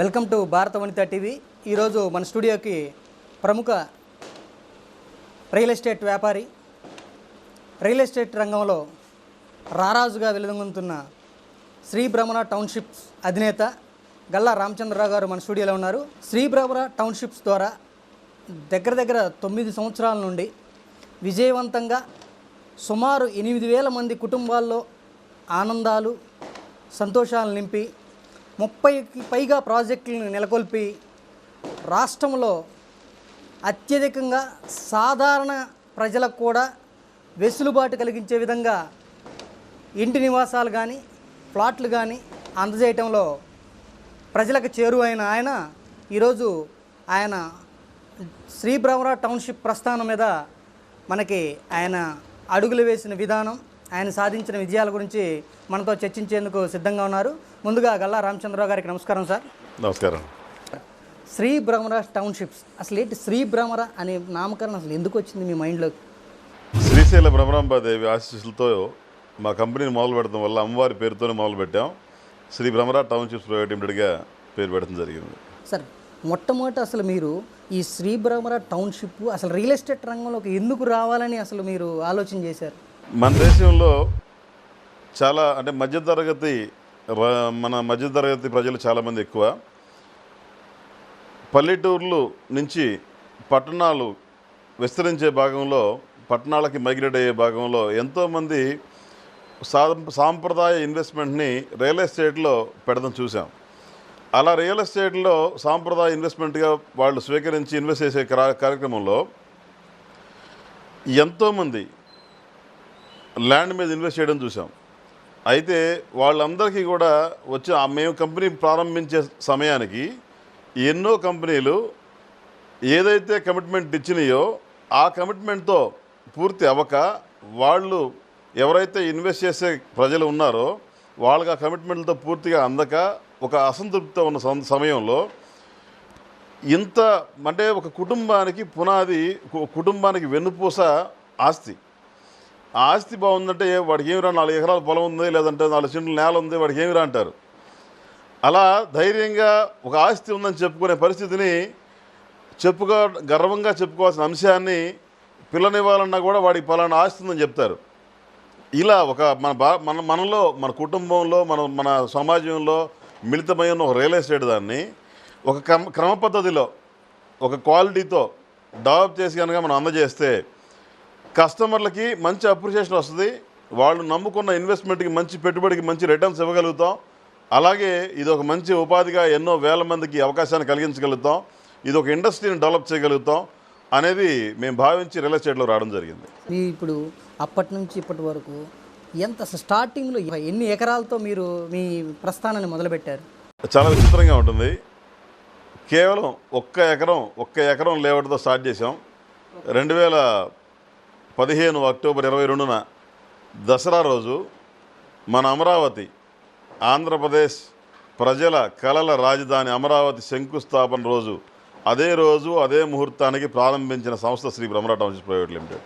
Welcome to భారత వనిత TV. ఈరోజు మన స్టూడియోకి ప్రముఖ రియల్ ఎస్టేట్ వ్యాపారి రియల్ ఎస్టేట్ రంగంలో రారాజుగా వెలుగొందుతున్న శ్రీ భ్రమణ టౌన్షిప్స్ అధినేత గల్లా రామచంద్రరావు గారు మన స్టూడియోలో ఉన్నారు. శ్రీ భ్రమణ టౌన్షిప్స్ ద్వారా దగ్గర దగ్గర తొమ్మిది సంవత్సరాల నుండి విజయవంతంగా సుమారు ఎనిమిది వేల మంది కుటుంబాల్లో ఆనందాలు సంతోషాలు నింపి ముప్పైకి పైగా ప్రాజెక్టులను నెలకొల్పి రాష్ట్రంలో అత్యధికంగా సాధారణ ప్రజలకు కూడా వెసులుబాటు కలిగించే విధంగా ఇంటి నివాసాలు కానీ ప్లాట్లు కానీ అందజేయటంలో ప్రజలకు చేరువైన ఆయన. ఈరోజు ఆయన శ్రీ భ్రమర టౌన్షిప్ ప్రస్థానం మీద మనకి ఆయన అడుగులు వేసిన విధానం ఆయన సాధించిన విజయాల గురించి మనతో చర్చించేందుకు సిద్ధంగా ఉన్నారు. ముందుగా గల్లా రామచంద్రరావు గారికి నమస్కారం సార్. నమస్కారం. శ్రీ భ్రమర టౌన్షిప్స్. అసలు ఏంటి శ్రీ భ్రమర అనే నామకరణం అసలు ఎందుకు వచ్చింది మీ మైండ్లోకి శ్రీశైల భ్రమరాంబాదేవి ఆశీస్సులతో మా కంపెనీని మొదలు పెడతాం వల్ల అమ్మవారి పేరుతోనే మొదలు పెట్టాం. శ్రీ భ్రమరా టౌన్షిప్స్ ప్రైవేట్ లిమిటెడ్గా పేరు పెట్టడం జరిగింది. సార్ మొట్టమొదట అసలు మీరు ఈ శ్రీ భ్రమర టౌన్షిప్ అసలు రియల్ ఎస్టేట్ రంగంలోకి ఎందుకు రావాలని అసలు మీరు ఆలోచన చేశారు? మన దేశంలో చాలా అంటే మధ్యతరగతి మన మధ్యతరగతి ప్రజలు చాలామంది ఎక్కువ. పల్లెటూర్లు నుంచి పట్టణాలు విస్తరించే భాగంలో పట్టణాలకి మైగ్రేట్ అయ్యే భాగంలో ఎంతోమంది సా సాంప్రదాయ ఇన్వెస్ట్మెంట్ని రియల్ ఎస్టేట్లో పెడదాం చూసాం. అలా రియల్ ఎస్టేట్లో సాంప్రదాయ ఇన్వెస్ట్మెంట్గా వాళ్ళు స్వీకరించి ఇన్వెస్ట్ చేసే కార్య- కార్యక్రమంలో ఎంతోమంది ల్యాండ్ మీద ఇన్వెస్ట్ చేయడం చూసాం. అయితే వాళ్ళందరికీ కూడా వచ్చి ఆ మేము కంపెనీ ప్రారంభించే సమయానికి ఎన్నో కంపెనీలు ఏదైతే కమిట్మెంట్ ఇచ్చినాయో ఆ కమిట్మెంట్తో పూర్తి అవ్వక వాళ్ళు ఎవరైతే ఇన్వెస్ట్ చేసే ప్రజలు ఉన్నారో వాళ్ళకి ఆ కమిట్మెంట్లతో పూర్తిగా అందక ఒక అసంతృప్తితో ఉన్న సమయంలో ఇంత అంటే ఒక కుటుంబానికి పునాది కుటుంబానికి వెన్నుపూస ఆస్తి. ఆస్తి బాగుందంటే వాడికి ఏమిరా నాలుగు ఎకరాల పొలం ఉంది లేదంటే నాలుగు సెంట్లు నేల ఉంది వాడికి ఏమిరా అంటారు. అలా ధైర్యంగా ఒక ఆస్తి ఉందని చెప్పుకునే పరిస్థితిని చెప్పుకో గర్వంగా చెప్పుకోవాల్సిన అంశాన్ని పిల్లనివ్వాలన్నా కూడా వాడికి పలానా ఆస్తి ఉందని చెప్తారు. ఇలా ఒక మన బా మన మనలో మన కుటుంబంలో మన మన సమాజంలో మిళితమై ఉన్న ఒక రియల్ ఎస్టేట్ దాన్ని ఒక క్రమ క్రమ పద్ధతిలో ఒక క్వాలిటీతో డెవలప్ చేసి కనుక మనం అందజేస్తే కస్టమర్లకి మంచి అప్రిషియేషన్ వస్తుంది. వాళ్ళు నమ్ముకున్న ఇన్వెస్ట్మెంట్కి మంచి పెట్టుబడికి మంచి రిటర్న్స్ ఇవ్వగలుగుతాం. అలాగే ఇది ఒక మంచి ఉపాధిగా ఎన్నో వేల మందికి అవకాశాన్ని కలిగించగలుగుతాం. ఇది ఒక ఇండస్ట్రీని డెవలప్ చేయగలుగుతాం అనేది మేము భావించి రియల్ ఎస్టేట్లో రావడం జరిగింది. మీ ఇప్పుడు అప్పటి నుంచి ఇప్పటి వరకు ఎంత స్టార్టింగ్లో ఎన్ని ఎకరాలతో మీరు మీ ప్రస్థానాన్ని మొదలుపెట్టారు? చాలా విచిత్రంగా ఉంటుంది. కేవలం ఒక్క ఎకరం ఒక్క ఎకరం లేఅవుట్తో స్టార్ట్ చేసాం రెండు వేల పదిహేను అక్టోబర్ ఇరవై రెండున దసరా రోజు మన అమరావతి ఆంధ్రప్రదేశ్ ప్రజల కలల రాజధాని అమరావతి శంకుస్థాపన రోజు. అదే రోజు అదే ముహూర్తానికి ప్రారంభించిన సంస్థ Shri Brahmara township private limited.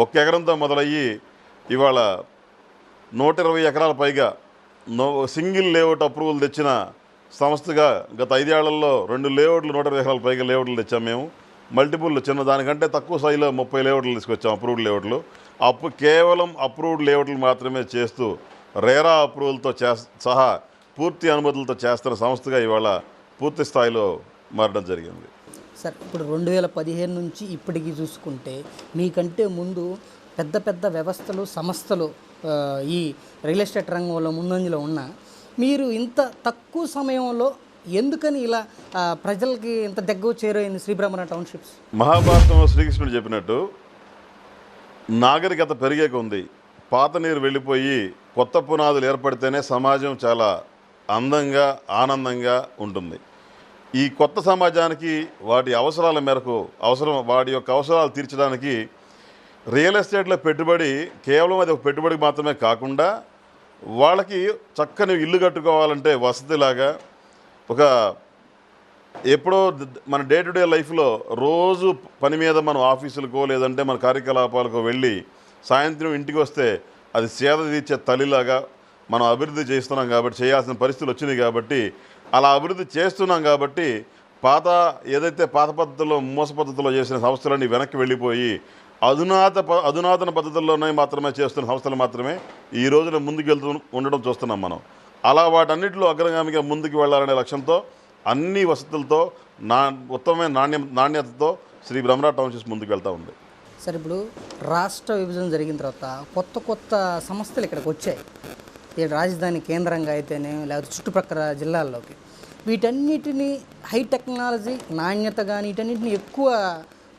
ఒక్క ఎకరంతో మొదలయ్యి ఇవాళ నూట ఇరవై ఎకరాల పైగా నో సింగిల్ లేఅవుట్ అప్రూవల్ తెచ్చిన సంస్థగా గత ఐదేళ్ళలో రెండు లేఅవుట్లు నూట ఇరవై ఎకరాల పైగా లేఅవుట్లు తెచ్చాం మేము. మల్టిపుల్ చిన్న దానికంటే తక్కువ స్థాయిలో ముప్పై లేఅవుట్లు తీసుకొచ్చాం అప్రూవ్డ్ లేఅవుట్లు. అప్పు కేవలం అప్రూవ్డ్ లేఅవుట్లు మాత్రమే చేస్తూ రేరా అప్రూవల్తో చే సహా పూర్తి అనుమతులతో చేస్తున్న సంస్థగా ఇవాళ పూర్తి స్థాయిలో మారడం జరిగింది. సార్ ఇప్పుడు రెండు వేల పదిహేను నుంచి ఇప్పటికి చూసుకుంటే మీకంటే ముందు పెద్ద పెద్ద వ్యవస్థలు సంస్థలు ఈ రియల్ ఎస్టేట్ రంగంలో ముందంజలో ఉన్న మీరు ఇంత తక్కువ సమయంలో ఎందుకని ఇలా ప్రజలకి ఇంత దగ్గర చేరైంది శ్రీబ్రహ్మణ టౌన్షిప్స్? మహాభారతంలో శ్రీకృష్ణుడు చెప్పినట్టు నాగరికత పెరిగే ఉంది. పాత నీరు వెళ్ళిపోయి కొత్త పునాదులు ఏర్పడితేనే సమాజం చాలా అందంగా ఆనందంగా ఉంటుంది. ఈ కొత్త సమాజానికి వాటి అవసరాల మేరకు అవసరం వాటి యొక్క అవసరాలు తీర్చడానికి రియల్ ఎస్టేట్లో పెట్టుబడి కేవలం అది ఒక పెట్టుబడికి మాత్రమే కాకుండా వాళ్ళకి చక్కని ఇల్లు కట్టుకోవాలంటే వసతిలాగా ఒక ఎప్పుడో మన డే టు డే లైఫ్లో రోజు పని మీద మనం ఆఫీసులకో లేదంటే మన కార్యకలాపాలకు వెళ్ళి సాయంత్రం ఇంటికి వస్తే అది సేద తీర్చే తల్లిలాగా మనం అభివృద్ధి చేస్తున్నాం కాబట్టి చేయాల్సిన పరిస్థితులు వచ్చినాయి కాబట్టి అలా అభివృద్ధి చేస్తున్నాం కాబట్టి పాత ఏదైతే పాత పద్ధతిలో మోస పద్ధతిలో చేసిన సంస్థలన్నీ వెనక్కి వెళ్ళిపోయి అధునాత ప- అధునాతన పద్ధతుల్లోనే మాత్రమే చేస్తున్న సంస్థలు మాత్రమే ఈ రోజున ముందుకు వెళ్తూ ఉండడం చూస్తున్నాం మనం. అలా వాటన్నిటిలో అగ్రగామిగా ముందుకు వెళ్ళాలనే లక్ష్యంతో అన్ని వసతులతో నా ఉత్తమమైన నాణ్య నాణ్యతతో శ్రీ బ్రహ్మరా టౌన్షిప్ ముందుకు వెళ్తూ ఉంది. సార్ ఇప్పుడు రాష్ట్ర విభజన జరిగిన తర్వాత కొత్త కొత్త సంస్థలు ఇక్కడికి వచ్చాయి. ఈ రాజధాని కేంద్రంగా అయితేనే లేకపోతే చుట్టుపక్కల జిల్లాల్లోకి. వీటన్నిటిని హై టెక్నాలజీ నాణ్యత కానీ వీటన్నిటిని ఎక్కువ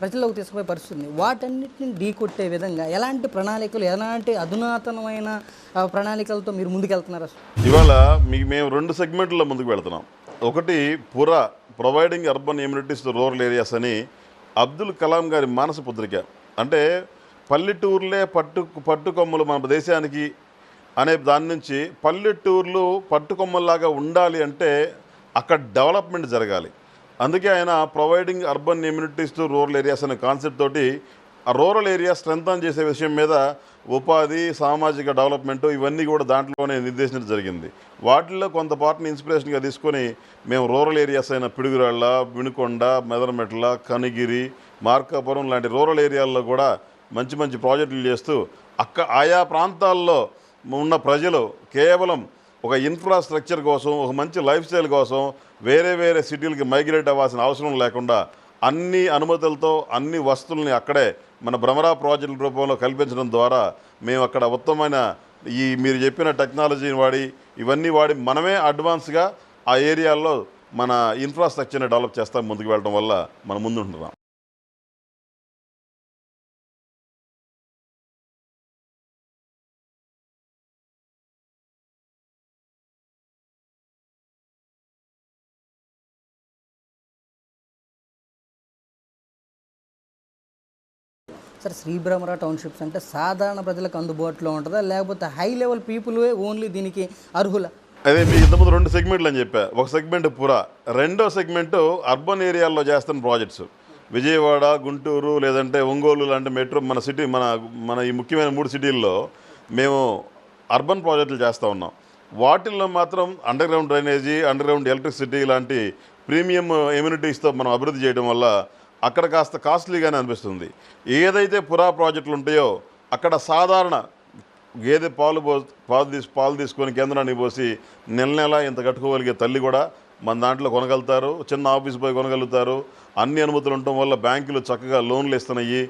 ప్రజల్లోకి తీసుకుపోయే పరిస్థితి ఉంది వాటన్నిటిని ఢీకొట్టే విధంగా ఎలాంటి ప్రణాళికలు ఎలాంటి అధునాతనమైన ప్రణాళికలతో మీరు ముందుకెళ్తున్నారు అసలు? ఇవాళ మీకు మేము రెండు సెగ్మెంట్లో ముందుకు వెళ్తున్నాం. ఒకటి PURA providing urban amenities to rural areas అని అబ్దుల్ కలాం గారి మానస పుత్రిక. అంటే పల్లెటూర్లే పట్టు పట్టుకొమ్మలు మన దేశానికి అనే దాని నుంచి పల్లెటూర్లు పట్టుకొమ్మల్లాగా ఉండాలి అంటే అక్కడ డెవలప్మెంట్ జరగాలి. అందుకే ఆయన providing urban amenities to rural areas అనే కాన్సెప్ట్ తోటి ఆ రూరల్ ఏరియా స్ట్రెంథన్ చేసే విషయం మీద ఉపాధి సామాజిక డెవలప్మెంట్ ఇవన్నీ కూడా దాంట్లోనే నిర్దేశించడం జరిగింది. వాటిల్లో కొంత పార్ట్ని ఇన్స్పిరేషన్గా తీసుకొని మేము రూరల్ ఏరియాస్ అయిన పిడుగురాళ్ళ వినుకొండ మెదనమెట్ల కనిగిరి మార్కాపురం లాంటి రూరల్ ఏరియాల్లో కూడా మంచి మంచి ప్రాజెక్టులు చేస్తూ అక్క ఆయా ప్రాంతాల్లో ఉన్న ప్రజలు కేవలం ఒక ఇన్ఫ్రాస్ట్రక్చర్ కోసం ఒక మంచి లైఫ్ స్టైల్ కోసం వేరే వేరే సిటీలకి మైగ్రేట్ అవ్వాల్సిన అవసరం లేకుండా అన్ని అనుమతులతో అన్ని వస్తువుల్ని అక్కడే మన భ్రమరా ప్రాజెక్టుల రూపంలో కల్పించడం ద్వారా మేము అక్కడ ఉత్తమమైన ఈ మీరు చెప్పిన టెక్నాలజీని వాడి ఇవన్నీ వాడి మనమే అడ్వాన్స్గా ఆ ఏరియాల్లో మన ఇన్ఫ్రాస్ట్రక్చర్ని డెవలప్ చేస్తాం ముందుకు వెళ్ళడం వల్ల మనం ముందుంటున్నాం. సార్ శ్రీబ్రహ్మరా టౌన్షిప్స్ అంటే సాధారణ ప్రజలకు అందుబాటులో ఉంటుందా? లేకపోతే హై లెవెల్ పీపుల్వే ఓన్లీ దీనికి అర్హుల? అదే మీకు ఇంతకుముందు రెండు సెగ్మెంట్లు అని చెప్పా. ఒక సెగ్మెంట్ పురా రెండో సెగ్మెంట్ అర్బన్ ఏరియాల్లో చేస్తున్న ప్రాజెక్ట్స్. విజయవాడ గుంటూరు లేదంటే ఒంగోలు లాంటి మెట్రో మన సిటీ మన మన ఈ ముఖ్యమైన మూడు సిటీల్లో మేము అర్బన్ ప్రాజెక్టులు చేస్తూ ఉన్నాం. వాటిల్లో మాత్రం underground drainage underground electricity లాంటి ప్రీమియం ఎమ్యూనిటీస్తో మనం అభివృద్ధి చేయడం వల్ల అక్కడ కాస్త కాస్ట్లీగానే అనిపిస్తుంది. ఏదైతే పురా ప్రాజెక్టులు ఉంటాయో అక్కడ సాధారణ గేదె పాలు పో పాలు తీసు పాలు తీసుకొని కేంద్రానికి పోసి నెల నెల ఇంత కట్టుకోగలిగే తల్లి కూడా మన దాంట్లో కొనగలుగుతారు చిన్న ఆఫీస్ పోయి కొనగలుగుతారు. అన్ని అనుమతులు ఉండటం వల్ల బ్యాంకులు చక్కగా లోన్లు ఇస్తున్నాయి.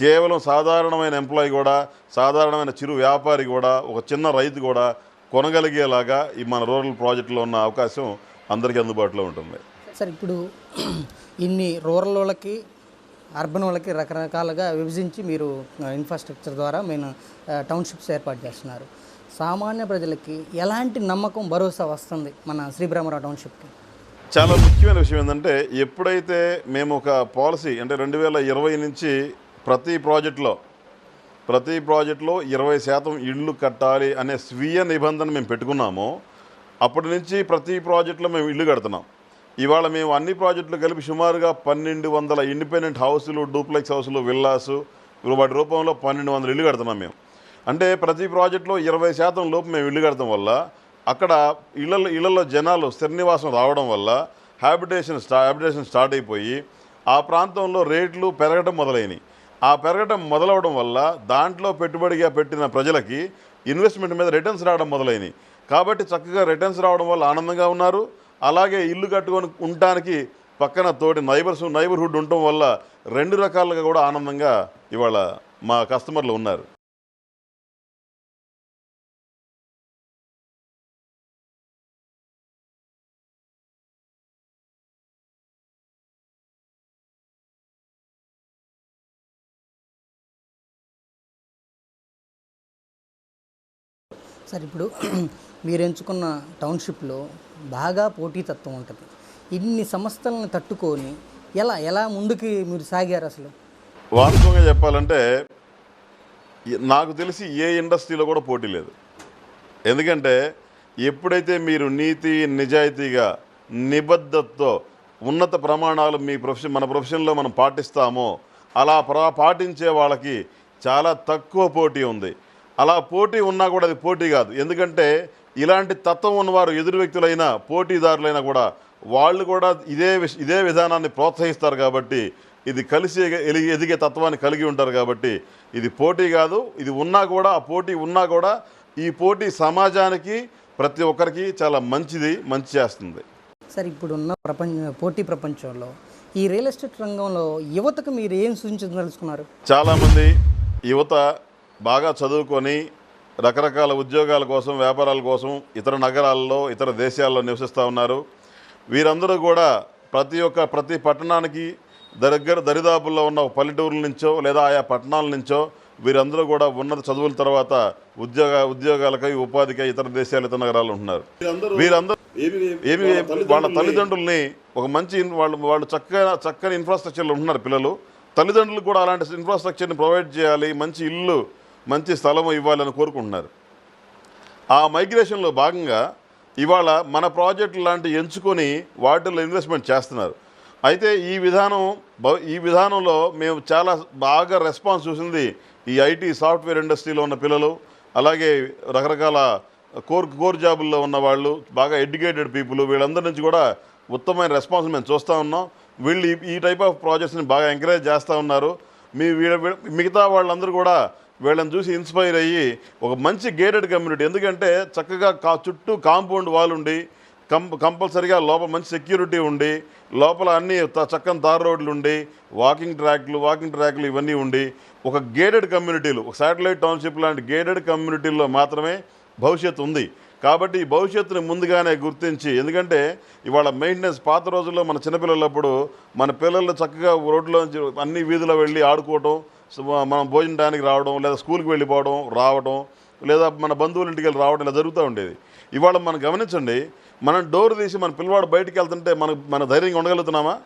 కేవలం సాధారణమైన ఎంప్లాయీ కూడా సాధారణమైన చిరు వ్యాపారి కూడా ఒక చిన్న రైతు కూడా కొనగలిగేలాగా ఈ మన రూరల్ ప్రాజెక్టులో ఉన్న అవకాశం అందరికీ అందుబాటులో ఉంటుంది. సార్ ఇప్పుడు ఇన్ని రూరల్ వాళ్ళకి అర్బన్ వాళ్ళకి రకరకాలుగా విభజించి మీరు ఇన్ఫ్రాస్ట్రక్చర్ ద్వారా మేము టౌన్షిప్స్ ఏర్పాటు చేస్తున్నారు. సామాన్య ప్రజలకి ఎలాంటి నమ్మకం భరోసా వస్తుంది మన శ్రీబ్రహ్మరావు టౌన్షిప్కి చాలా ముఖ్యమైన విషయం ఏంటంటే ఎప్పుడైతే మేము ఒక పాలసీ అంటే రెండు వేల ఇరవై నుంచి ప్రతి ప్రాజెక్టులో ప్రతి ప్రాజెక్టులో ఇరవై శాతం ఇళ్ళు కట్టాలి అనే స్వీయ నిబంధన మేము పెట్టుకున్నామో. అప్పటి నుంచి ప్రతి ప్రాజెక్టులో మేము ఇల్లు కడుతున్నాం. ఇవాళ మేము అన్ని ప్రాజెక్టులు కలిపి సుమారుగా పన్నెండు వందల ఇండిపెండెంట్ హౌసులు డూప్లెక్స్ హౌసులు విల్లాసు వాటి రూపంలో పన్నెండు వందల ఇల్లు కడుతున్నాం మేము. అంటే ప్రతి ప్రాజెక్టులో ఇరవై శాతం లోపు మేము ఇల్లు కడతాం వల్ల అక్కడ ఇళ్ళల్లో ఇళ్ళలో జనాలు స్థిర నివాసం రావడం వల్ల హ్యాబిటేషన్ స్టా హ్యాబిటేషన్ స్టార్ట్ అయిపోయి ఆ ప్రాంతంలో రేట్లు పెరగడం మొదలైనవి ఆ పెరగడం మొదలవడం వల్ల దాంట్లో పెట్టుబడిగా పెట్టిన ప్రజలకి ఇన్వెస్ట్మెంట్ మీద రిటర్న్స్ రావడం మొదలైనవి కాబట్టి చక్కగా రిటర్న్స్ రావడం వల్ల ఆనందంగా ఉన్నారు. అలాగే ఇల్లు కట్టుకొని ఉండటానికి పక్కన తోటి నైబర్స్ నైబర్హుడ్ ఉండటం వల్ల రెండు రకాలుగా కూడా ఆనందంగా ఇవాళ మా కస్టమర్లు ఉన్నారు. సార్ ఇప్పుడు మీరు ఎంచుకున్న టౌన్షిప్లో బాగా పోటీతత్వం ఉంటుంది. ఇన్ని సంస్థలను తట్టుకొని ఎలా ఎలా ముందుకి మీరు సాగారు అసలు? వాస్తవంగా చెప్పాలంటే నాకు తెలిసి ఏ ఇండస్ట్రీలో కూడా పోటీ లేదు. ఎందుకంటే ఎప్పుడైతే మీరు నీతి నిజాయితీగా నిబద్ధతతో ఉన్నత ప్రమాణాలు మీ ప్రొఫెషన్ మన ప్రొఫెషన్లో మనం పాటిస్తామో అలా ప్రా పాటించే వాళ్ళకి చాలా తక్కువ పోటీ ఉంది. అలా పోటీ ఉన్నా కూడా అది పోటీ కాదు. ఎందుకంటే ఇలాంటి తత్వం ఉన్నవారు ఎదురు వ్యక్తులైనా పోటీదారులైనా కూడా వాళ్ళు కూడా ఇదే ఇదే విధానాన్ని ప్రోత్సహిస్తారు కాబట్టి ఇది కలిసి ఎలిగి ఎదిగే తత్వాన్ని కలిగి ఉంటారు కాబట్టి ఇది పోటీ కాదు ఇది ఉన్నా కూడా ఆ పోటీ ఉన్నా కూడా ఈ పోటీ సమాజానికి ప్రతి ఒక్కరికి చాలా మంచిది మంచి చేస్తుంది. సార్ ఇప్పుడున్న ప్రపంచ పోటీ ప్రపంచంలో ఈ రియల్ ఎస్టేట్ రంగంలో యువతకు మీరు ఏం సూచించదలుచుకున్నారు? చాలామంది యువత బాగా చదువుకొని రకరకాల ఉద్యోగాల కోసం వ్యాపారాల కోసం ఇతర నగరాల్లో ఇతర దేశాల్లో నివసిస్తూ ఉన్నారు. వీరందరూ కూడా ప్రతి ఒక్క ప్రతి పట్టణానికి దగ్గర దరిదాపుల్లో ఉన్న పల్లెటూరుల నుంచో లేదా ఆయా పట్టణాల నుంచో వీరందరూ కూడా ఉన్నత చదువుల తర్వాత ఉద్యోగ ఉద్యోగాలకై ఉపాధికై ఇతర దేశాలు ఇతర నగరాలు ఉంటున్నారు. వీరందరూ ఏమి వాళ్ళ తల్లిదండ్రుల్ని ఒక మంచి వాళ్ళు వాళ్ళు చక్కగా చక్కని ఇన్ఫ్రాస్ట్రక్చర్లో ఉంటున్నారు పిల్లలు. తల్లిదండ్రులు కూడా అలాంటి ఇన్ఫ్రాస్ట్రక్చర్ని ప్రొవైడ్ చేయాలి మంచి ఇల్లు మంచి స్థలము ఇవ్వాలని కోరుకుంటున్నారు. ఆ మైగ్రేషన్లో భాగంగా ఇవాళ మన ప్రాజెక్టు లాంటి ఎంచుకొని వాటిల్లో ఇన్వెస్ట్మెంట్ చేస్తున్నారు. అయితే ఈ విధానం ఈ విధానంలో మేము చాలా బాగా రెస్పాన్స్ చూసింది ఈ ఐటీ సాఫ్ట్వేర్ ఇండస్ట్రీలో ఉన్న పిల్లలు అలాగే రకరకాల కోర్ కోర్ జాబుల్లో ఉన్న వాళ్ళు బాగా ఎడ్యుకేటెడ్ పీపుల్ వీళ్ళందరి నుంచి కూడా ఉత్తమమైన రెస్పాన్స్ మేము చూస్తూ ఉన్నాం. వీళ్ళు ఈ- టైప్ ఆఫ్ ప్రాజెక్ట్స్ని బాగా ఎంకరేజ్ చేస్తూ ఉన్నారు. మీ వీళ్ళ- మిగతా వాళ్ళందరూ కూడా వీళ్ళని చూసి ఇన్స్పైర్ అయ్యి ఒక మంచి గేటెడ్ కమ్యూనిటీ. ఎందుకంటే చక్కగా కా చుట్టూ కాంపౌండ్ వాల్ ఉండి కం కంపల్సరిగా లోపల మంచి సెక్యూరిటీ ఉండి లోపల అన్ని చక్కని తార్ రోడ్లు ఉండి వాకింగ్ ట్రాక్లు వాకింగ్ ట్రాక్లు ఇవన్నీ ఉండి ఒక గేటెడ్ కమ్యూనిటీలు ఒక శాటిలైట్ టౌన్షిప్ లాంటి గేటెడ్ కమ్యూనిటీల్లో మాత్రమే భవిష్యత్తు ఉంది. కాబట్టి ఈ భవిష్యత్తుని ముందుగానే గుర్తించి ఎందుకంటే ఇవాళ మెయింటెనెన్స్ పాత రోజుల్లో మన చిన్నపిల్లలప్పుడు మన పిల్లలు చక్కగా రోడ్లోంచి అన్ని వీధిలో వెళ్ళి ఆడుకోవటం మనం భోజనడానికి రావడం లేదా స్కూల్కి వెళ్ళిపోవడం రావడం లేదా మన బంధువుల ఇంటికి వెళ్ళి రావడం ఇలా జరుగుతూ ఉండేది. ఇవాళ మనం గమనించండి మనం డోర్ తీసి మన పిల్లవాడు బయటికి వెళ్తుంటే మన మన ధైర్యంగా ఉండగలుగుతున్నామా?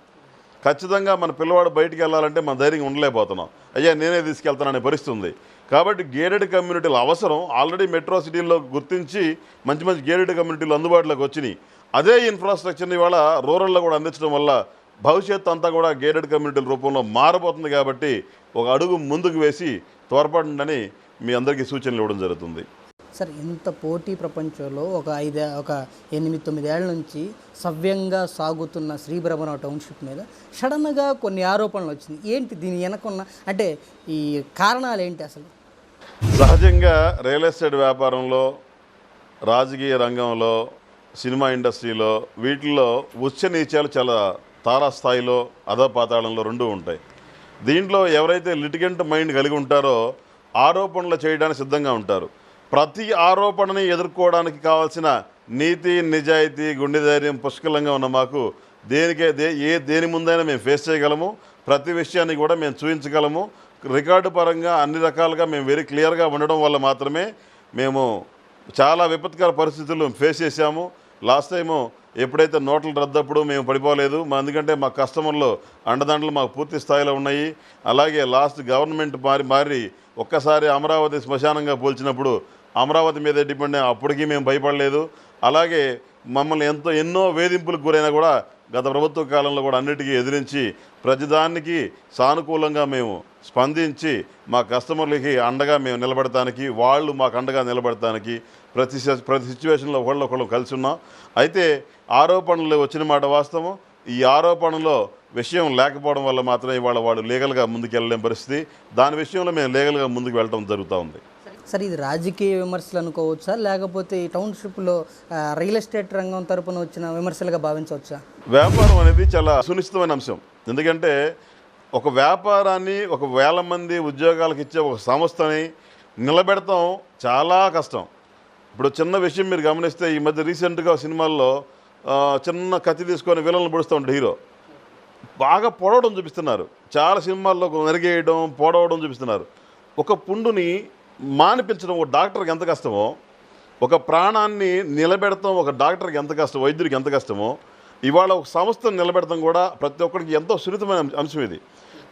ఖచ్చితంగా మన పిల్లవాడు బయటికి వెళ్ళాలంటే మన ధైర్యం ఉండలేకపోతున్నాం. అయ్యా నేనే తీసుకెళ్తాననే పరిస్థితి ఉంది. కాబట్టి గేటెడ్ కమ్యూనిటీల అవసరం. ఆల్రెడీ మెట్రో సిటీల్లో గుర్తించి మంచి మంచి గేటెడ్ కమ్యూనిటీలు అందుబాటులోకి వచ్చినాయి. అదే ఇన్ఫ్రాస్ట్రక్చర్ని ఇవాళ రూరల్లో కూడా అందించడం వల్ల భవిష్యత్తు అంతా కూడా గేటెడ్ కమ్యూనిటీల రూపంలో మారబోతుంది కాబట్టి ఒక అడుగు ముందుకు వేసి త్వరపడండి మీ అందరికీ సూచనలు ఇవ్వడం జరుగుతుంది. సార్ ఇంత పోటీ ప్రపంచంలో ఒక ఐదు ఒక ఎనిమిది తొమ్మిది ఏళ్ళ నుంచి సవ్యంగా సాగుతున్న శ్రీబ్రహ్మణ టౌన్షిప్ మీద సడన్గా కొన్ని ఆరోపణలు వచ్చింది. ఏంటి దీని వెనకున్న అంటే ఈ కారణాలు ఏంటి అసలు? సహజంగా రియల్ ఎస్టేట్ వ్యాపారంలో రాజకీయ రంగంలో సినిమా ఇండస్ట్రీలో వీటిల్లో ఉచ్చ నీచాలు చాలా తారాస్థాయిలో అధపాతాళంలో రెండు ఉంటాయి. దీంట్లో ఎవరైతే లిటిగెంట్ మైండ్ కలిగి ఉంటారో ఆరోపణలు చేయడానికి సిద్ధంగా ఉంటారు. ప్రతి ఆరోపణని ఎదుర్కోవడానికి కావాల్సిన నీతి నిజాయితీ గుండె ధైర్యం పుష్కలంగా ఉన్న మాకు దేనికే దే ఏ దేని ముందైనా మేము ఫేస్ చేయగలము. ప్రతి విషయాన్ని కూడా మేము చూపించగలము రికార్డు పరంగా అన్ని రకాలుగా మేము వెరీ క్లియర్గా ఉండడం వల్ల మాత్రమే మేము చాలా విపత్కర పరిస్థితులు ఫేస్ చేశాము. లాస్ట్ టైము ఎప్పుడైతే నోట్ల రద్దప్పుడు మేము పడిపోలేదు మా ఎందుకంటే మా కస్టమర్లు అండదండలు మాకు పూర్తి స్థాయిలో ఉన్నాయి. అలాగే లాస్ట్ గవర్నమెంట్ మారి మారి ఒక్కసారి అమరావతి శ్మశానంగా పోల్చినప్పుడు అమరావతి మీద డిపెండ్ అయ్యి అప్పటికీ మేము భయపడలేదు. అలాగే మమ్మల్ని ఎంతో ఎన్నో వేధింపులకు గురైనా కూడా గత ప్రభుత్వ కాలంలో కూడా అన్నిటికీ ఎదిరించి ప్రతిదానికి సానుకూలంగా మేము స్పందించి మా కస్టమర్లకి అండగా మేము నిలబడటానికి వాళ్ళు మాకు అండగా నిలబడటానికి ప్రతి ప్రతి సిచ్యువేషన్లో ఒకళ్ళు ఒకళ్ళు కలిసి ఉన్నాం. అయితే ఆరోపణలు వచ్చిన మాట వాస్తవం. ఈ ఆరోపణలో విషయం లేకపోవడం వల్ల మాత్రమే ఇవాళ వాళ్ళు లీగల్గా ముందుకు వెళ్ళలేని పరిస్థితి. దాని విషయంలో మేము లీగల్గా ముందుకు వెళ్ళడం జరుగుతూ ఉంది. సరే ఇది రాజకీయ విమర్శలు అనుకోవచ్చా? లేకపోతే ఈ టౌన్షిప్లో రియల్ ఎస్టేట్ రంగం తరపున వచ్చిన విమర్శలుగా భావించవచ్చా? వ్యాపారం అనేది చాలా సునిశ్చితమైన అంశం. ఎందుకంటే ఒక వ్యాపారాన్ని ఒక వేల మంది ఉద్యోగాలకు ఇచ్చే ఒక సంస్థని నిలబెడతాం చాలా కష్టం. ఇప్పుడు చిన్న విషయం మీరు గమనిస్తే ఈ మధ్య రీసెంట్గా సినిమాల్లో చిన్న కత్తి తీసుకొని విలన్లు పొడుస్తూ ఉంటాడు హీరో. బాగా పొడవడం చూపిస్తున్నారు. చాలా సినిమాల్లో నరిగేయడం పొడవడం చూపిస్తున్నారు. ఒక పుండుని మానిపించడం ఒక డాక్టర్కి ఎంత కష్టమో ఒక ప్రాణాన్ని నిలబెడతాం ఒక డాక్టర్కి ఎంత కష్టం వైద్యుడికి ఎంత కష్టమో ఇవాళ ఒక సంస్థను నిలబెడతాం కూడా ప్రతి ఒక్కరికి ఎంతో సున్నితమైన అంశం ఇది.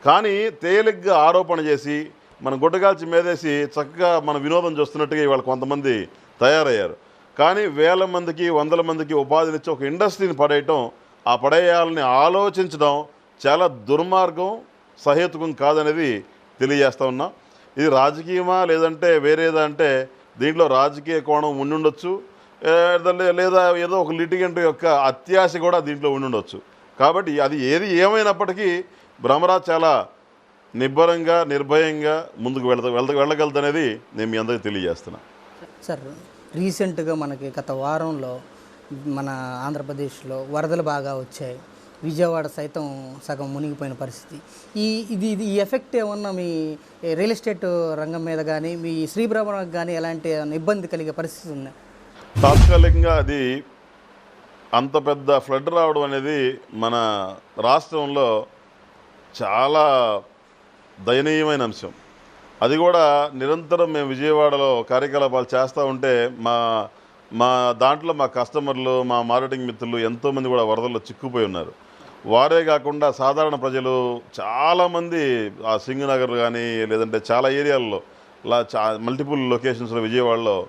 కానీ తేలిగ్గా ఆరోపణ చేసి మన గుడ్డగాల్చి మీదేసి చక్కగా మన వినోదం చూస్తున్నట్టుగా ఇవాళ కొంతమంది తయారయ్యారు. కానీ వేల మందికి వందల మందికి ఉపాధినిచ్చి ఒక ఇండస్ట్రీని పడేయటం ఆ పడేయాలని ఆలోచించడం చాలా దుర్మార్గం సహేతుకం కాదనేది తెలియజేస్తా ఉన్నాం. ఇది రాజకీయమా లేదంటే వేరేదా అంటే దీంట్లో రాజకీయ కోణం ఉండుండొచ్చు. లేదా ఏదో ఒక లిటిగెంట్ యొక్క అత్యాశ కూడా దీంట్లో ఉండుండొచ్చు. కాబట్టి అది ఏది ఏమైనప్పటికీ భ్రమరాజ్ చాలా నిబ్బరంగా నిర్భయంగా ముందుకు వెళత వెళ వెళ్ళగలదనేది నేను మీ అందరికీ తెలియజేస్తున్నా. సార్ రీసెంట్గా మనకి గత వారంలో మన ఆంధ్రప్రదేశ్లో వరదలు బాగా వచ్చాయి. విజయవాడ సైతం సగం మునిగిపోయిన పరిస్థితి. ఈ ఇది ఇది ఈ ఎఫెక్ట్ ఏమన్నా మీ రియల్ ఎస్టేట్ రంగం మీద కానీ మీ శ్రీభ్రమణకు కానీ ఎలాంటి ఇబ్బంది కలిగే పరిస్థితి ఉంది? తాత్కాలికంగా అది అంత పెద్ద ఫ్లడ్ రావడం అనేది మన రాష్ట్రంలో చాలా దయనీయమైన అంశం. అది కూడా నిరంతరం మేము విజయవాడలో కార్యకలాపాలు చేస్తూ ఉంటే మా మా దాంట్లో మా కస్టమర్లు మా మార్కెటింగ్ మిత్రులు ఎంతోమంది కూడా వరదల్లో చిక్కుపోయి ఉన్నారు. వారే కాకుండా సాధారణ ప్రజలు చాలామంది ఆ సింగనగర్ కానీ లేదంటే చాలా ఏరియాల్లో ఇలా చా మల్టిపుల్ లొకేషన్స్లో విజయవాడలో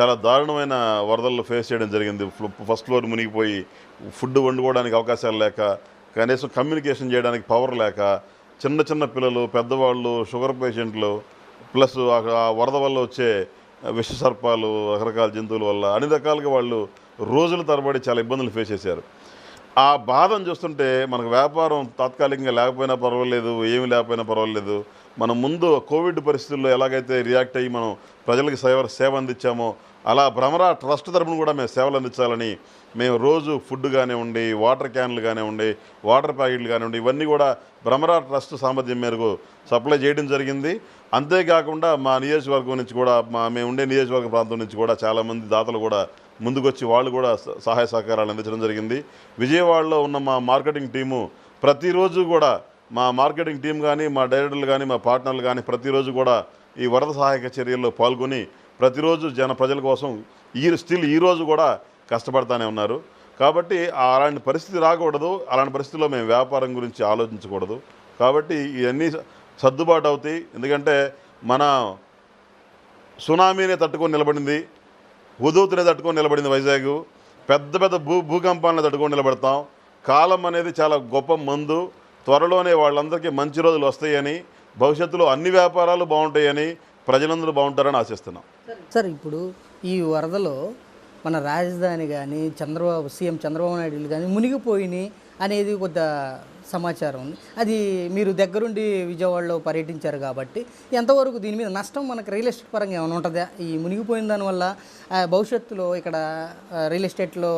చాలా దారుణమైన వరదలు ఫేస్ చేయడం జరిగింది. ఫస్ట్ ఫ్లోర్ మునిగిపోయి ఫుడ్ వండుకోవడానికి అవకాశాలు లేక కనీసం కమ్యూనికేషన్ చేయడానికి పవర్ లేక చిన్న చిన్న పిల్లలు పెద్దవాళ్ళు షుగర్ పేషెంట్లు ప్లస్ ఆ- ఆ వరద వల్ల వచ్చే విష సర్పాలు రకరకాల జంతువుల వల్ల అన్ని రకాలుగా వాళ్ళు రోజుల తరబడి చాలా ఇబ్బందులు ఫేస్ చేశారు. ఆ బాధను చూస్తుంటే మనకు వ్యాపారం తాత్కాలికంగా లేకపోయినా పర్వాలేదు ఏమి లేకపోయినా పర్వాలేదు. మనం ముందు కోవిడ్ పరిస్థితుల్లో ఎలాగైతే రియాక్ట్ అయ్యి మనం ప్రజలకు సేవ సేవ అందించామో అలా భ్రమరా ట్రస్ట్ తరపున కూడా మేము సేవలు అందించాలని మేము రోజు ఫుడ్ కానివ్వండి వాటర్ క్యాన్లు కానివ్వండి వాటర్ ప్యాకెట్లు కానివ్వండి ఇవన్నీ కూడా భ్రమరా ట్రస్ట్ సామర్థ్యం మేరకు సప్లై చేయడం జరిగింది. అంతేకాకుండా మా నియోజకవర్గం నుంచి కూడా మా మేము ఉండే నియోజకవర్గ ప్రాంతం నుంచి కూడా చాలామంది దాతలు కూడా ముందుకొచ్చి వాళ్ళు కూడా సహాయ సహకారాలు అందించడం జరిగింది. విజయవాడలో ఉన్న మా మార్కెటింగ్ టీము ప్రతిరోజు కూడా మా మార్కెటింగ్ టీం కానీ మా డైరెక్టర్లు కానీ మా పార్ట్నర్లు కానీ ప్రతిరోజు కూడా ఈ వరద సహాయక చర్యల్లో పాల్గొని ప్రతిరోజు జన ప్రజల కోసం ఈ స్టిల్ ఈ రోజు కూడా కష్టపడతానే ఉన్నారు. కాబట్టి అలాంటి పరిస్థితి రాకూడదు. అలాంటి పరిస్థితిలో మేము వ్యాపారం గురించి ఆలోచించకూడదు. కాబట్టి ఇవన్నీ సర్దుబాటు అవుతాయి. ఎందుకంటే మన సునామీనే తట్టుకొని నిలబడింది. ఉదూతునే తట్టుకొని నిలబడింది వైజాగ్. పెద్ద పెద్ద భూ భూకంపాలను తట్టుకొని నిలబడతాం. కాలం అనేది చాలా గొప్ప మందు. త్వరలోనే వాళ్ళందరికీ మంచి రోజులు వస్తాయని భవిష్యత్తులో అన్ని వ్యాపారాలు బాగుంటాయని ప్రజలందరూ బాగుంటారని ఆశిస్తున్నాం. సార్ ఇప్పుడు ఈ వరదలో మన రాజధాని కానీ చంద్రబాబు సీఎం చంద్రబాబు నాయుడు కానీ మునిగిపోయినాయి అనేది కొంత సమాచారం ఉంది. అది మీరు దగ్గరుండి విజయవాడలో పర్యటించారు కాబట్టి ఎంతవరకు దీని మీద నష్టం మనకు రియల్ ఎస్టేట్ పరంగా ఏమైనా ఉంటుందా? ఈ మునిగిపోయిన దానివల్ల ఆ, భవిష్యత్తులో ఇక్కడ రియల్ ఎస్టేట్లో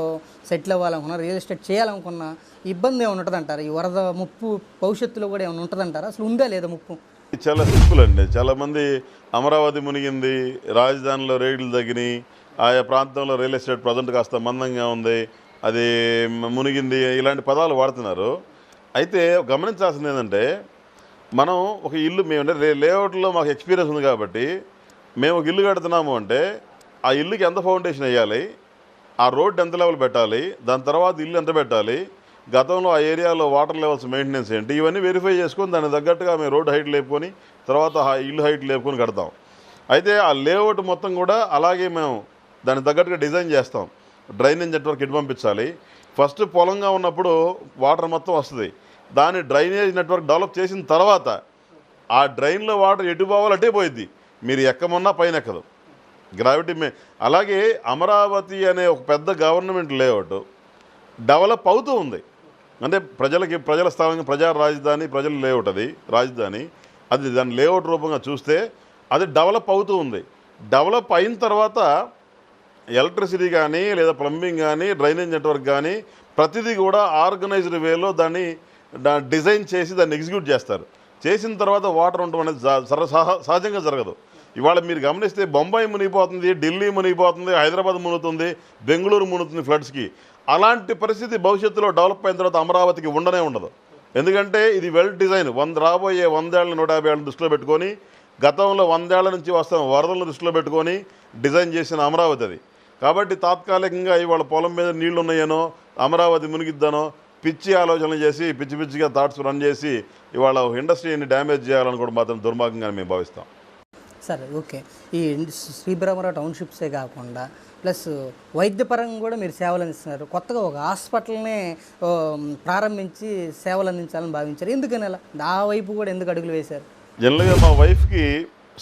సెటిల్ అవ్వాలనుకున్నా రియల్ ఎస్టేట్ చేయాలనుకున్న ఇబ్బంది ఏమైనా ఉంటుందంటారా? ఈ వరద ముప్పు భవిష్యత్తులో కూడా ఏమైనా ఉంటుందంటారా? అసలు ఉందా లేదా ముప్పు? ఇది చాలా సింపుల్ అండి. చాలామంది అమరావతి మునిగింది రాజధానిలో రేట్లు తగ్గినాయి ఆయా ప్రాంతంలో రియల్ ఎస్టేట్ ప్రజెంట్ కాస్త మందంగా ఉంది అది మునిగింది ఇలాంటి పదాలు వాడుతున్నారు. అయితే గమనించాల్సింది ఏంటంటే మనం ఒక ఇల్లు మేము అంటే లేఅవుట్లో మాకు ఎక్స్పీరియన్స్ ఉంది కాబట్టి మేము ఒక ఇల్లు కడుతున్నాము అంటే ఆ ఇల్లుకి ఎంత ఫౌండేషన్ వేయాలి ఆ రోడ్ ఎంత లెవెల్ పెట్టాలి దాని తర్వాత ఇల్లు ఎంత పెట్టాలి గతంలో ఆ ఏరియాలో వాటర్ లెవెల్స్ మెయింటెనెన్స్ ఏంటి ఇవన్నీ వెరిఫై చేసుకొని దానికి తగ్గట్టుగా మేము రోడ్ హైట్ లేపుకొని తర్వాత ఆ ఇల్లు హైట్ లేపుకొని కడతాం. అయితే ఆ లేఅవుట్ మొత్తం కూడా అలాగే మేము దానికి తగ్గట్టుగా డిజైన్ చేస్తాం. డ్రైనేజ్ నెట్వర్క్ ఇటు పంపించాలి. ఫస్ట్ పొలంగా ఉన్నప్పుడు వాటర్ మొత్తం వస్తుంది. దాని డ్రైనేజ్ నెట్వర్క్ డెవలప్ చేసిన తర్వాత ఆ డ్రైన్లో వాటర్ ఎటు పోవాలి అటే పోయిద్ది. మీరు ఎక్కమన్నా పైన ఎక్కదు గ్రావిటీ మే అలాగే అమరావతి అనే ఒక పెద్ద గవర్నమెంట్ లేఅవుట్ డెవలప్ అవుతూ ఉంది. అంటే ప్రజలకి ప్రజల స్థానంగా ప్రజా రాజధాని ప్రజల లేఅవుట్ అది రాజధాని. అది దాని లేఅవుట్ రూపంగా చూస్తే అది డెవలప్ అవుతూ ఉంది. డెవలప్ అయిన తర్వాత ఎలక్ట్రిసిటీ కానీ లేదా ప్లంబింగ్ కానీ డ్రైనేజ్ నెట్వర్క్ కానీ ప్రతిదీ కూడా ఆర్గనైజ్డ్ వేలో దాన్ని డిజైన్ చేసి దాన్ని ఎగ్జిక్యూట్ చేస్తారు. చేసిన తర్వాత వాటర్ ఉండడం అనేది సర- సహజంగా జరగదు. ఇవాళ మీరు గమనిస్తే బొంబాయి మునిగిపోతుంది ఢిల్లీ మునిగిపోతుంది హైదరాబాద్ మునుగుతుంది బెంగళూరు మునుగుతుంది ఫ్లడ్స్కి. అలాంటి పరిస్థితి భవిష్యత్తులో డెవలప్ అయిన తర్వాత అమరావతికి ఉండనే ఉండదు. ఎందుకంటే ఇది వెల్ డిజైన్. వంద రాబోయే వందేళ్ళ నూట యాభై ఏళ్ళని దృష్టిలో పెట్టుకొని గతంలో వందేళ్ళ నుంచి వస్తున్న వరదలను దృష్టిలో పెట్టుకొని డిజైన్ చేసిన అమరావతి అది. కాబట్టి తాత్కాలికంగా ఇవాళ పొలం మీద నీళ్ళు ఉన్నాయనో అమరావతి మునిగిద్దనో పిచ్చి ఆలోచనలు చేసి పిచ్చి పిచ్చిగా థాట్స్ రన్ చేసి ఇవాళ ఇండస్ట్రీని డ్యామేజ్ చేయాలని కూడా మాత్రం దుర్మార్గంగా మేము భావిస్తాం. సరే ఓకే. ఈ శ్రీబ్రహ్మరా టౌన్షిప్సే కాకుండా ప్లస్ వైద్యపరంగా కూడా మీరు సేవలు అందిస్తున్నారు. కొత్తగా ఒక హాస్పిటల్నే ప్రారంభించి సేవలు అందించాలని భావించారు. ఎందుకని అలా? ఆ వైపు కూడా ఎందుకు అడుగులు వేశారు? జనరల్గా మా వైఫ్కి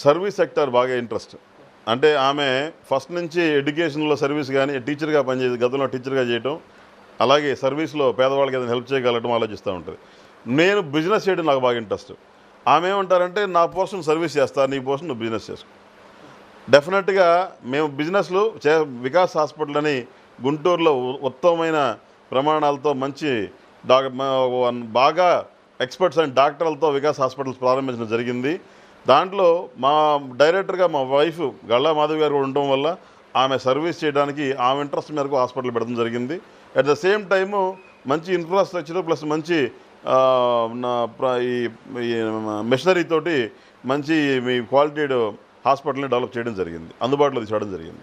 సర్వీస్ సెక్టర్ బాగా ఇంట్రెస్ట్ అంటే ఆమె ఫస్ట్ నుంచి ఎడ్యుకేషన్లో సర్వీస్ కానీ టీచర్గా పనిచేసి గతంలో టీచర్గా చేయటం అలాగే సర్వీస్లో పేదవాళ్ళకి ఏదైనా హెల్ప్ చేయగలటం ఆలోచిస్తూ ఉంటుంది. నేను బిజినెస్ చేయడం నాకు బాగా ఇంట్రెస్ట్. ఆమె ఏమంటారంటే నా పోర్షన్ సర్వీస్ చేస్తా నీ పోర్షన్ నువ్వు బిజినెస్ చేసుకో. డెఫినెట్గా మేము బిజినెస్లు చే వికాస్ హాస్పిటల్ అని గుంటూరులో ఉత్తమమైన ప్రమాణాలతో మంచి డాక్ బాగా ఎక్స్పర్ట్స్ అండ్ డాక్టర్లతో వికాస్ హాస్పిటల్స్ ప్రారంభించడం జరిగింది. దాంట్లో మా డైరెక్టర్గా మా వైఫ్ గళ్ళా మాధవి గారు కూడా ఉండటం వల్ల ఆమె సర్వీస్ చేయడానికి ఆమె ఇంట్రెస్ట్ మేరకు హాస్పిటల్ పెడతం జరిగింది. అట్ ద సేమ్ టైము మంచి ఇన్ఫ్రాస్ట్రక్చర్ ప్లస్ మంచి ఆ, నా ప్ర- ఈ మెషినరీ తోటి మంచి మీ క్వాలిటీ హాస్పిటల్ని డెవలప్ చేయడం జరిగింది. అందుబాటులో తీసుకోవడం జరిగింది.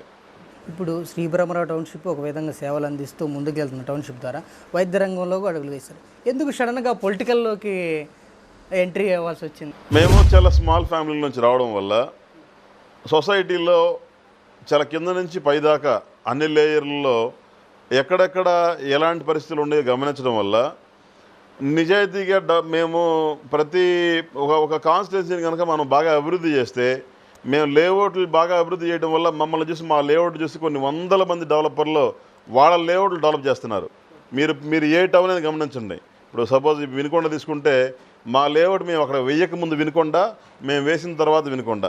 ఇప్పుడు శ్రీ బ్రహ్మరావు టౌన్షిప్ ఒక విధంగా సేవలు అందిస్తూ ముందుకెళ్తున్న టౌన్షిప్ ద్వారా వైద్య రంగంలోకి అడుగులు వేశారు. ఎందుకు సడన్గా పొలిటికల్లోకి ఎంట్రీ అవ్వాల్సి వచ్చింది? మేము చాలా స్మాల్ ఫ్యామిలీ నుంచి రావడం వల్ల సొసైటీలో చాలా కింద నుంచి పైదాకా అన్ని లేయర్లలో ఎక్కడెక్కడ ఎలాంటి పరిస్థితులు ఉండేవి గమనించడం వల్ల నిజాయితీగా డ- మేము ప్రతి ఒక ఒక కాన్స్టిట్యున్సీని కనుక మనం బాగా అభివృద్ధి చేస్తే మేము లేఅవుట్లు బాగా అభివృద్ధి చేయడం వల్ల మమ్మల్ని చూసి మా లేఅవుట్ చూసి కొన్ని వందల మంది డెవలపర్లు వాళ్ళ లేఅవుట్లు డెవలప్ చేస్తున్నారు. మీరు మీరు ఏ టౌన్ అనేది గమనించండి. ఇప్పుడు సపోజ్ వినుకొండ తీసుకుంటే మా లేఅవుట్ మేము అక్కడ వెయ్యక ముందు వినుకొండ మేము వేసిన తర్వాత వినుకొండ.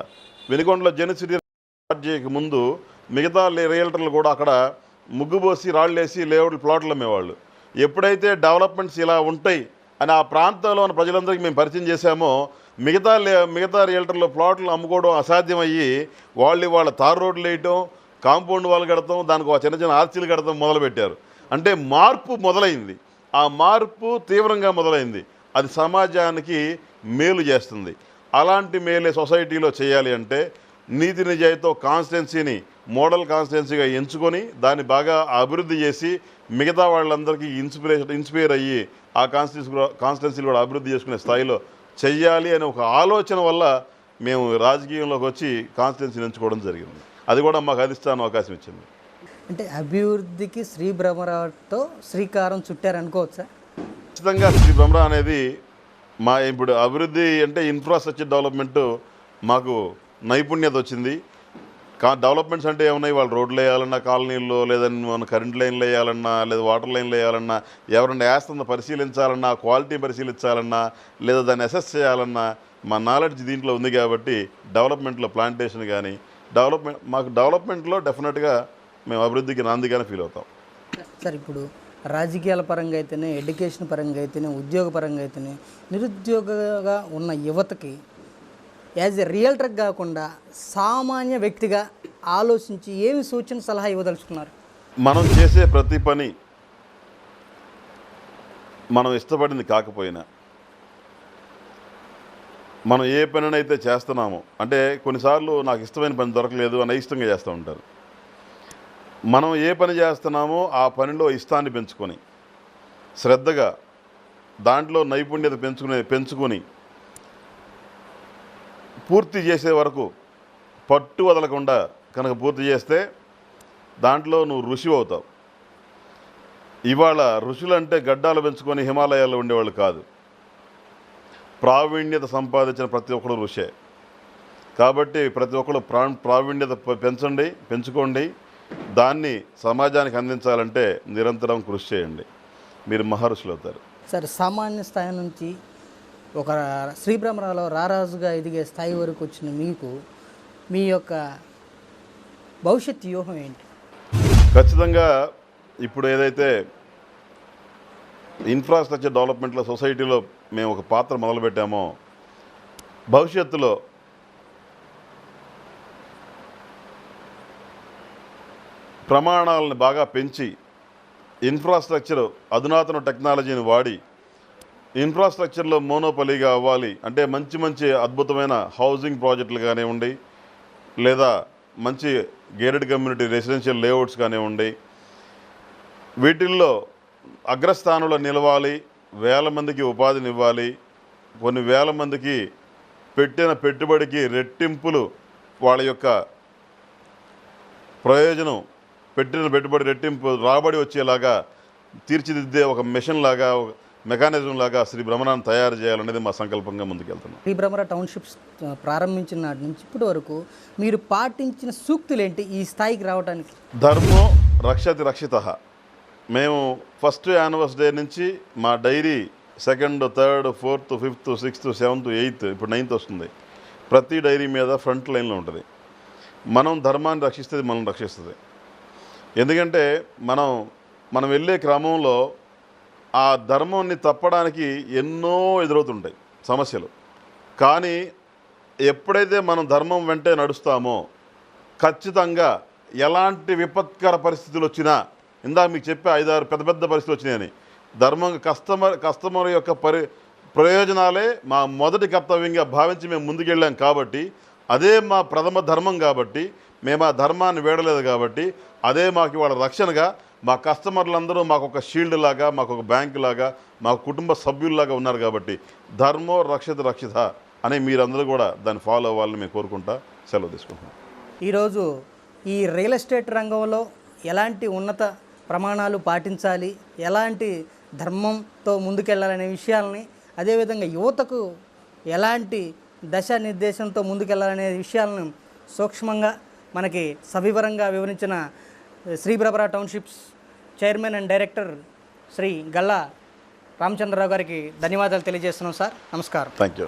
వినుకొండలో జనసిటీ స్టార్ట్ చేయక ముందు మిగతా రియల్టర్లు కూడా అక్కడ ముగ్గుపోసి రాళ్ళేసి లేఅవుట్ ప్లాట్లు అమ్మేవాళ్ళు. ఎప్పుడైతే డెవలప్మెంట్స్ ఇలా ఉంటాయి అని ఆ ప్రాంతంలో ఉన్న ప్రజలందరికీ మేము పరిచయం చేశామో మిగతా లే మిగతా రియల్టర్లు ప్లాట్లు అమ్ముకోవడం అసాధ్యమయ్యి వాళ్ళు వాళ్ళ తారు రోడ్లు వేయటం కాంపౌండ్ వాళ్ళు కడతాం దానికి ఒక చిన్న చిన్న ఆర్చీలు కడతాం మొదలుపెట్టారు. అంటే మార్పు మొదలైంది. ఆ మార్పు తీవ్రంగా మొదలైంది. అది సమాజానికి మేలు చేస్తుంది. అలాంటి మేలే సొసైటీలో చేయాలి అంటే నీతి నిజాయితీతో కాన్స్టిట్యున్సీని మోడల్ కాన్స్టిట్యున్సీగా ఎంచుకొని దాన్ని బాగా అభివృద్ధి చేసి మిగతా వాళ్ళందరికీ ఇన్స్పిరేషన్ ఇన్స్పైర్ అయ్యి ఆ కాన్స్టిట్యున్సీ కాన్స్టిట్యున్సీలు కూడా అభివృద్ధి చేసుకునే స్థాయిలో చెయ్యాలి అనే ఒక ఆలోచన వల్ల మేము రాజకీయంలోకి వచ్చి కాన్స్టిట్యున్సీని ఎంచుకోవడం జరిగింది. అది కూడా మాకు అధిష్టానం అవకాశం ఇచ్చింది. అంటే అభివృద్ధికి శ్రీ బ్రహ్మరావుతో శ్రీకారం చుట్టారనుకోవచ్చా? ఖచ్చితంగా శ్రీ భ్రమరా అనేది మా ఇప్పుడు అభివృద్ధి అంటే ఇన్ఫ్రాస్ట్రక్చర్ డెవలప్మెంట్ మాకు నైపుణ్యత వచ్చింది. కా డెవలప్మెంట్స్ అంటే ఏమున్నాయి? వాళ్ళు రోడ్లు వేయాలన్నా కాలనీల్లో లేదంటే మన కరెంట్ లైన్లు వేయాలన్నా లేదా వాటర్ లైన్లు వేయాలన్నా ఎవరన్నా వేస్తుందో పరిశీలించాలన్నా క్వాలిటీ పరిశీలించాలన్నా లేదా దాన్ని అసెస్ చేయాలన్నా మా నాలెడ్జ్ దీంట్లో ఉంది కాబట్టి డెవలప్మెంట్లో ప్లాంటేషన్ కానీ డెవలప్మెంట్ మాకు డెవలప్మెంట్లో డెఫినెట్గా మేము అభివృద్ధికి నాందిగానే ఫీల్ అవుతాం. సార్ ఇప్పుడు రాజకీయాల పరంగా అయితేనే ఎడ్యుకేషన్ పరంగా అయితేనే ఉద్యోగ పరంగా అయితేనే నిరుద్యోగగా ఉన్న యువతకి యాజ్ ఎ రియల్టర్ కాకుండా సామాన్య వ్యక్తిగా ఆలోచించి ఏమి సూచన సలహా ఇవ్వదలుచుకున్నారు? మనం చేసే ప్రతి పని మనం ఇష్టపడింది కాకపోయినా మనం ఏ పనినైతే చేస్తున్నామో అంటే కొన్నిసార్లు నాకు ఇష్టమైన పని దొరకలేదు అని ఇష్టంగా చేస్తూ ఉంటారు. మనం ఏ పని చేస్తున్నామో ఆ పనిలో ఇష్టాన్ని పెంచుకొని శ్రద్ధగా దాంట్లో నైపుణ్యత పెంచుకునే పెంచుకొని పూర్తి చేసే వరకు పట్టు వదలకుండా కనుక పూర్తి చేస్తే దాంట్లో నువ్వు ఋషి అవుతావు. ఇవాళ ఋషులు అంటే గడ్డాలు పెంచుకొని హిమాలయాల్లో ఉండేవాళ్ళు కాదు. ప్రావీణ్యత సంపాదించిన ప్రతి ఒక్కరు ఋషే. కాబట్టి ప్రతి ఒక్కరు ప్రా ప్రావీణ్యత పెంచండి పెంచుకోండి. దాన్ని సమాజానికి అందించాలంటే నిరంతరం కృషి చేయండి. మీరు మహర్షులు అవుతారు సార్ సామాన్య స్థాయి నుంచి ఒక శ్రీ రారాజుగా ఎదిగే స్థాయి వరకు వచ్చిన మీకు మీ యొక్క భవిష్యత్ వ్యూహం ఏంటి? ఖచ్చితంగా ఇప్పుడు ఏదైతే ఇన్ఫ్రాస్ట్రక్చర్ డెవలప్మెంట్లో సొసైటీలో మేము ఒక పాత్ర మొదలుపెట్టామో భవిష్యత్తులో ప్రమాణాలను బాగా పెంచి ఇన్ఫ్రాస్ట్రక్చర్ అధునాతన టెక్నాలజీని వాడి ఇన్ఫ్రాస్ట్రక్చర్లో మోనోపలిగా అవ్వాలి అంటే మంచి మంచి అద్భుతమైన హౌసింగ్ ప్రాజెక్టులు కానివ్వండి లేదా మంచి గేటెడ్ కమ్యూనిటీ రెసిడెన్షియల్ లేఅవుట్స్ కానివ్వండి వీటిల్లో అగ్రస్థానంలో నిలవాలి వేల మందికి ఉపాధినివ్వాలి కొన్ని వేల మందికి పెట్టిన పెట్టుబడికి రెట్టింపులు వాళ్ళ యొక్క ప్రయోజనం పెట్టిన పెట్టుబడి రెట్టింపు రాబడి వచ్చేలాగా తీర్చిదిద్దే ఒక మిషన్ లాగా మెకానిజం లాగా శ్రీ భ్రమణాన్ని తయారు చేయాలనేది మా సంకల్పంగా ముందుకెళ్తున్నాం. శ్రీ భ్రమర టౌన్షిప్స్ ప్రారంభించిన నాటి నుంచి ఇప్పటి వరకు మీరు పాటించిన సూక్తులు ఏంటి ఈ స్థాయికి రావడానికి ధర్మో రక్షతి రక్షిత. మేము ఫస్ట్ యానివర్స్ డే నుంచి మా diary second third fourth fifth sixth seventh eighth ఇప్పుడు నైన్త్ వస్తుంది. ప్రతి డైరీ మీద ఫ్రంట్ లైన్లో ఉంటుంది. మనం ధర్మాన్ని రక్షిస్తే మనం రక్షిస్తుంది. ఎందుకంటే మనం మనం వెళ్ళే క్రమంలో ఆ ధర్మాన్ని తప్పడానికి ఎన్నో ఎదురవుతుంటాయి సమస్యలు. కానీ ఎప్పుడైతే మనం ధర్మం వెంటే నడుస్తామో ఖచ్చితంగా ఎలాంటి విపత్కర పరిస్థితులు వచ్చినా ఇందాక మీకు చెప్పే ఐదారు పెద్ద పెద్ద పరిస్థితులు వచ్చినాయని ధర్మం కస్టమర్ కస్టమర్ యొక్క పరి ప్రయోజనాలే మా మొదటి కర్తవ్యంగా భావించి మేము ముందుకెళ్ళాం కాబట్టి అదే మా ప్రథమ ధర్మం కాబట్టి మేము ఆ ధర్మాన్ని వేడలేదు కాబట్టి అదే మాకు ఇవాళ రక్షణగా మా కస్టమర్లందరూ మాకు ఒక షీల్డ్ లాగా మాకు ఒక బ్యాంక్ లాగా మా కుటుంబ సభ్యుల్లాగా ఉన్నారు కాబట్టి ధర్మో రక్షిత రక్షిత అని మీరందరూ కూడా దాన్ని ఫాలో అవ్వాలని మేము కోరుకుంటా సెలవు తీసుకుంటున్నాం. ఈరోజు ఈ రియల్ ఎస్టేట్ రంగంలో ఎలాంటి ఉన్నత ప్రమాణాలు పాటించాలి ఎలాంటి ధర్మంతో ముందుకెళ్ళాలనే విషయాలని అదేవిధంగా యువతకు ఎలాంటి దశ నిర్దేశంతో ముందుకెళ్ళాలనే విషయాలను సూక్ష్మంగా మనకి సవివరంగా వివరించిన Sribrahmara townships chairman and director Shri Galla Ramachandrarao గారికి ధన్యవాదాలు తెలియజేస్తున్నాం సార్. నమస్కారం. Thank you